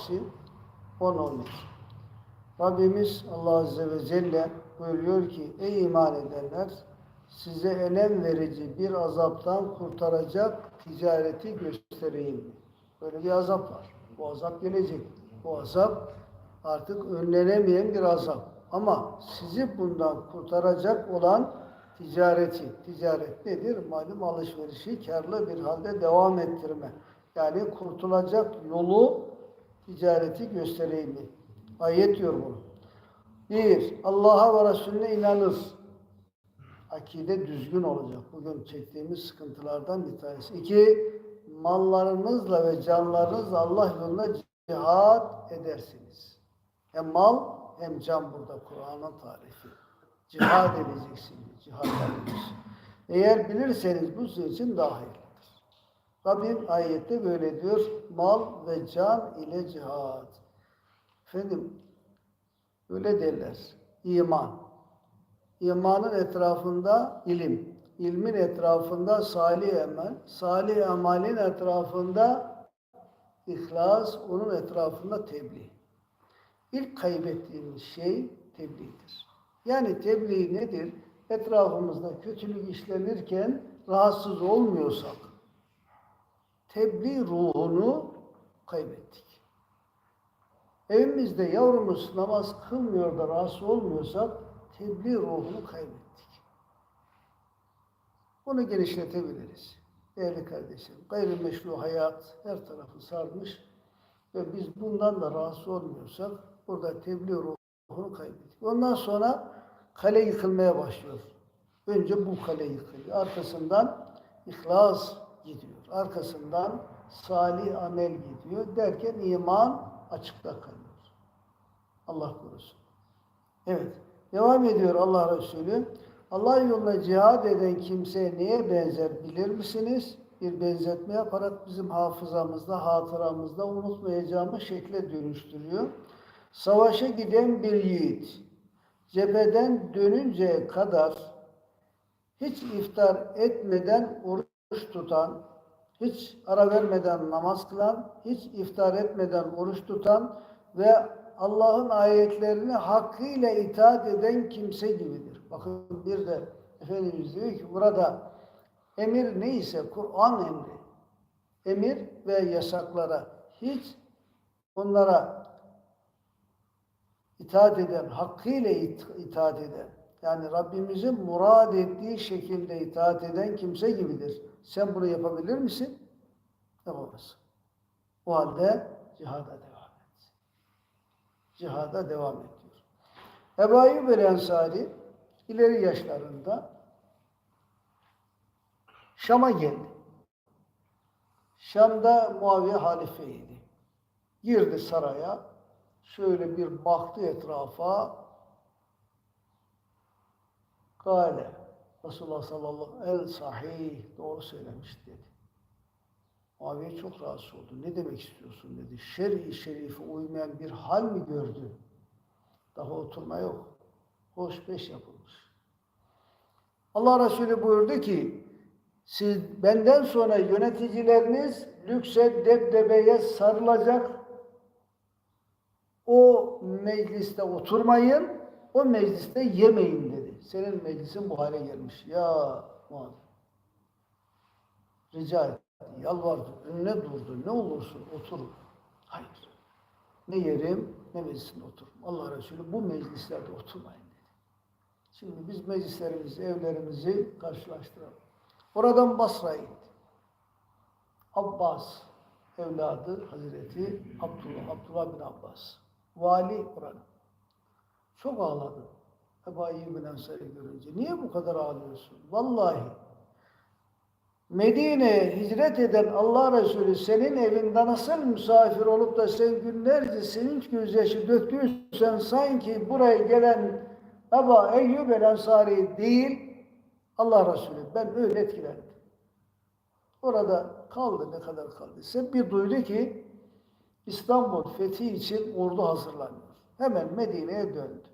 suresi 10-11. Rabbimiz Allah Azze ve Celle buyuruyor ki ey iman edenler size elem verici bir azaptan kurtaracak ticareti göstereyim? Böyle bir azap var. Bu azap gelecek. Bu azap artık önlenemeyen bir azap. Ama sizi bundan kurtaracak olan ticareti. Ticaret nedir? Malum alışverişi karlı bir halde devam ettirme. Yani kurtulacak yolu ticareti göstereyim mi? Ayet diyor bunu. Bir, Allah'a ve Resulüne inanır. Akide düzgün olacak. Bugün çektiğimiz sıkıntılardan bir tanesi. İki, mallarınızla ve canlarınızla Allah yolunda cihad edersiniz. Hem mal hem can burada Kur'an'ın tarifi. Cihad edeceksiniz. Cihad edeceksiniz. Eğer bilirseniz bu sizin için daha. Rabbim ayette böyle diyor. Mal ve can ile cihad. Efendim öyle derler. İman. İmanın etrafında ilim. İlmin etrafında salih amel. Salih amelin etrafında ihlas. Onun etrafında tebliğ. İlk kaybettiğimiz şey tebliğdir. Yani tebliğ nedir? Etrafımızda kötülük işlenirken rahatsız olmuyorsak, tebliğ ruhunu kaybettik. Evimizde yavrumuz namaz kılmıyor da rahatsız olmuyorsak, tebliğ ruhunu kaybettik. Bunu genişletebiliriz. Değerli kardeşim, gayrimeşru hayat her tarafı sarmış ve biz bundan da rahatsız olmuyorsak, burada tebliğ ruhunu kaybettik. Ondan sonra kale yıkılmaya başlıyor. Önce bu kale yıkılıyor. Arkasından ihlas gidiyor. Arkasından salih amel gidiyor. Derken iman açıkta kalıyor. Allah korusun. Evet. Devam ediyor Allah Resulü. Allah yolunda cihad eden kimse neye benzer bilir misiniz? Bir benzetme yaparak bizim hafızamızda, hatıramızda unutmayacağımız şekle dönüştürüyor. Savaşa giden bir yiğit, cepheden dönünceye kadar hiç iftar etmeden oruç tutan, hiç ara vermeden namaz kılan, hiç iftar etmeden oruç tutan ve Allah'ın ayetlerini hakkıyla itaat eden kimse gibidir. Bakın bir de Efendimiz diyor ki burada emir neyse Kur'an emri, emir ve yasaklara hiç onlara itaat eden, hakkıyla it- itaat eden, yani Rabbimizin murad ettiği şekilde itaat eden kimse gibidir. Sen bunu yapabilir misin? Yapamazsın. O halde cihada devam et. Cihada devam et. Ebu Ayyub Ensari ileri yaşlarında Şam'a geldi. Şam'da Muaviye halifeydi. Girdi saraya, şöyle bir baktı etrafa, Kale, Resulullah sallallahu el sahih, doğru söylemiş dedi. Muaviye çok rahatsız oldu. Ne demek istiyorsun dedi. Şer-i şerife uymayan bir hal mi gördü? Daha oturma yok. Hoş beş yapılmış. Allah Resulü buyurdu ki, siz benden sonra yöneticileriniz lükse, debdebeye sarılacak, o mecliste oturmayın, o mecliste yemeyin dedi. Senin meclisin bu hale gelmiş. Ya Muhammed. Rica etti, yalvardı, önüne durdu. Ne olursun otur. Hayır. Ne yerim ne meclisinde otururum. Allah Resulü bu meclislerde oturmayın dedi. Şimdi biz meclislerimizi, evlerimizi karşılaştıralım. Oradan Basra'ya gitti. Abbas evladı Hazreti Abdullah, Abdullah bin Abbas. Vali oranın. Çok ağladı. Ebu Ayyub Ensari görünce. Niye bu kadar ağlıyorsun? Vallahi Medine'ye hicret eden Allah Resulü senin evinde nasıl misafir olup da sen günlerce senin gözyaşı döktüysen sanki buraya gelen Ebu Eyyub el Ensari değil Allah Resulü ben öyle etkilendim. Orada kaldı ne kadar kaldıysa bir duydu ki İstanbul fethi için ordu hazırlanıyor. Hemen Medine'ye döndü.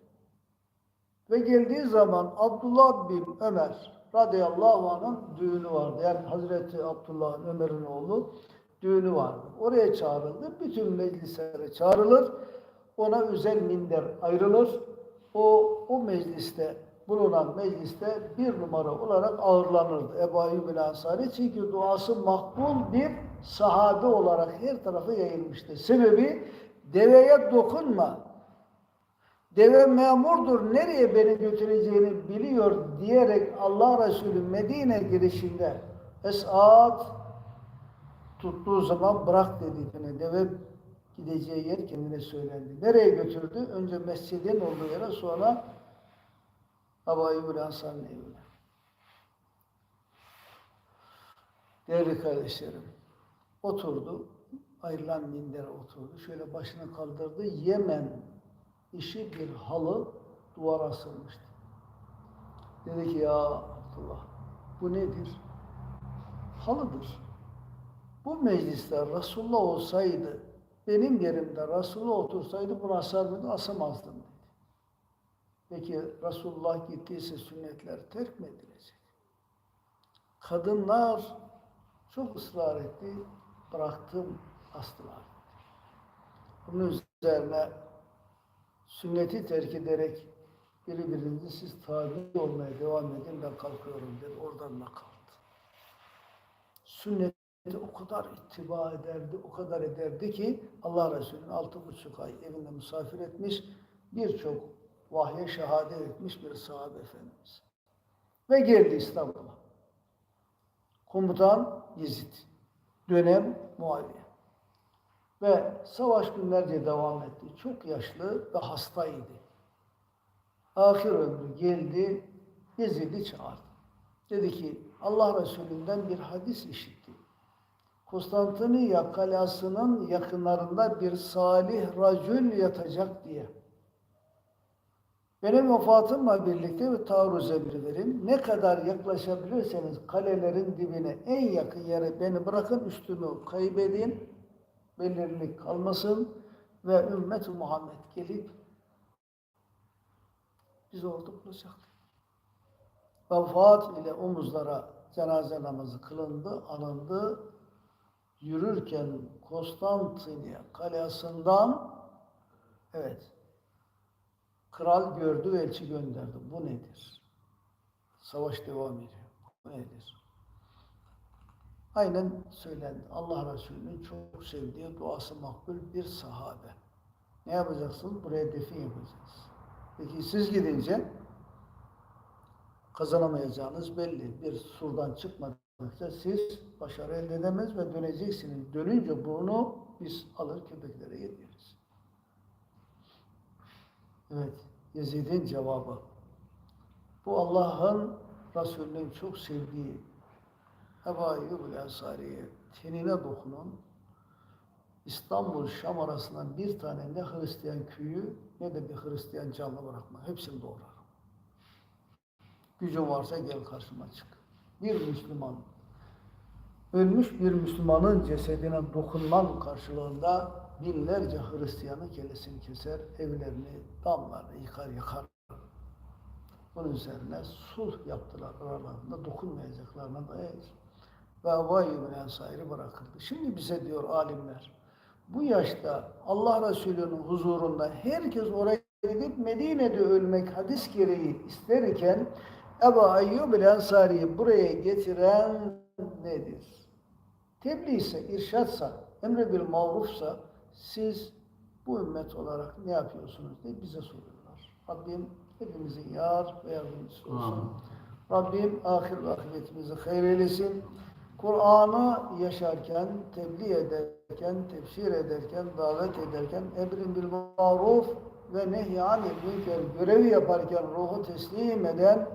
Ve geldiği zaman Abdullah bin Ömer radıyallahu anh'ın düğünü vardı. Yani Hazreti Abdullah'ın Ömer'in oğlu düğünü vardı. Oraya çağrıldı. Bütün meclislere çağrılır. Ona özel minder ayrılır. O, o mecliste bulunan mecliste bir numara olarak ağırlanırdı. Ebu Ayyub el çünkü duası makbul bir sahabe olarak her tarafa yayılmıştı. Sebebi deveye dokunma, deve memurdur, nereye beni götüreceğini biliyor diyerek Allah Resulü Medine girişinde Esad tuttuğu zaman bırak dedi. Yani deve gideceği yer kendine söylendi. Nereye götürdü? Önce mescidin olduğu yere sonra Eyyub Ansar'ın evine. Değerli kardeşlerim, oturdu, ayrılan mindere oturdu. Şöyle başını kaldırdı. Yemen işi bir halı duvara asılmıştı. Dedi ki ya Abdullah bu nedir? Halıdır. Bu mecliste Resulullah olsaydı, benim yerimde Resulullah otursaydı bunu asar mıydı? Asamazdım dedi. Peki Resulullah gittiyse sünnetler terk mi edilecek? Kadınlar çok ısrar etti, bıraktım, astılar. Bunun üzerine sünneti terk ederek birbirinizi siz tabi olmaya devam edin ben kalkıyorum dedi. Oradan da kalktı. Sünneti o kadar ittiba ederdi, o kadar ederdi ki Allah Resulü'nün altı buçuk ay evinde misafir etmiş, birçok vahye şehadet etmiş bir sahabe efendimiz. Ve geldi İstanbul'a. Komutan Yezid. Dönem Muaviye. Ve savaş günlerce devam etti. Çok yaşlı ve hastaydı. Ahir ömrü geldi, Yezid'i çağırdı. Dedi ki Allah Resulü'nden bir hadis işitti. Konstantiniye kalasının yakınlarında bir salih racül yatacak diye. Benim vefatımla birlikte bir taarruz emri. Ne kadar yaklaşabilirseniz kalelerin dibine en yakın yere beni bırakın üstünü kaybedin. Belirlilik kalmasın ve ümmet Muhammed gelip bizi orada bulacak. Vefat ile omuzlara cenaze namazı kılındı, alındı. Yürürken Konstantiniye kalesinden evet Kral gördü elçi gönderdi. Bu nedir? Savaş devam ediyor. Bu nedir? Aynen söylendi. Allah Resulü'nün çok sevdiği duası makbul bir sahabe. Ne yapacaksınız? Buraya defin yapacağız. Peki siz gidince kazanamayacağınız belli. Bir surdan çıkmadıkça siz başarı elde edemez ve döneceksiniz. Dönünce bunu biz alır köpeklere yediriz. Evet, Yezid'in cevabı. Bu Allah'ın Resulü'nün çok sevdiği Eyyub Ensari'ye tenine dokunun. İstanbul Şam arasından bir tane ne Hristiyan köyü ne de bir Hristiyan canlı bırakma. Hepsini doğrar. Gücün varsa gel karşıma çık. Bir Müslüman ölmüş bir Müslümanın cesedine dokunman karşılığında binlerce Hristiyanın kellesini keser, evlerini, damlarını yıkar yakar. Bunun üzerine sulh yaptılar aralarında dokunmayacaklarına dair. Ve Eyyub'un Ensari bırakıldı. Şimdi bize diyor alimler, bu yaşta Allah Resulü'nün huzurunda herkes oraya gidip Medine'de ölmek hadis gereği isterken Ebu Eyyub Ensari'yi buraya getiren nedir? Tebliğ ise, irşatsa, emre bil marufsa siz bu ümmet olarak ne yapıyorsunuz diye bize soruyorlar. Rabbim hepimizin yar ve yardımcısı olsun. Amin. Rabbim ahir ve akıbetimizi hayır eylesin. Kur'an'ı yaşarken, tebliğ ederken, tefsir ederken, davet ederken, emrin bil maruf ve nehyanil münker görevi yaparken ruhu teslim eden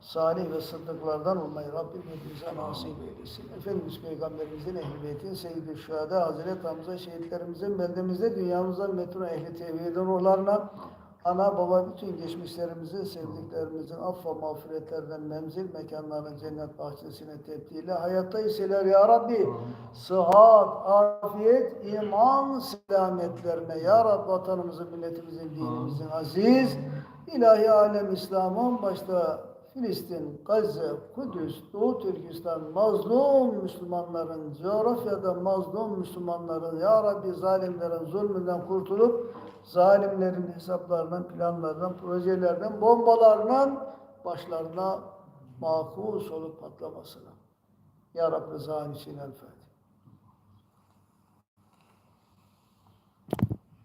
salih ve sıddıklardan olmayı Rabbim hepimize nasip eylesin. Efendimiz Peygamberimizin ehl-i beytin, seyyid-i şühada, Hazreti Hamza şehitlerimizin beldemizde, dünyamızda metru ehli tevhidin ruhlarına, ana baba bütün geçmişlerimizin, sevdiklerimizin affa mağfiretlerden memzil mekanlarının cennet bahçesine tebdili hayatta iseler ya Rabbi. Sıhhat, afiyet, iman, selametlerine ya Rabbi vatanımızın, milletimizin, dinimizin aziz, ilahi alem İslam'ın başta Filistin, Gazze, Kudüs, Doğu Türkistan mazlum Müslümanların, coğrafyada mazlum Müslümanların, Ya Rabbi zalimlerin zulmünden kurtulup zalimlerin hesaplarından, planlarından, projelerden, bombalarından başlarına makus olup patlamasına. Ya Rabbi rızan için el Fatiha.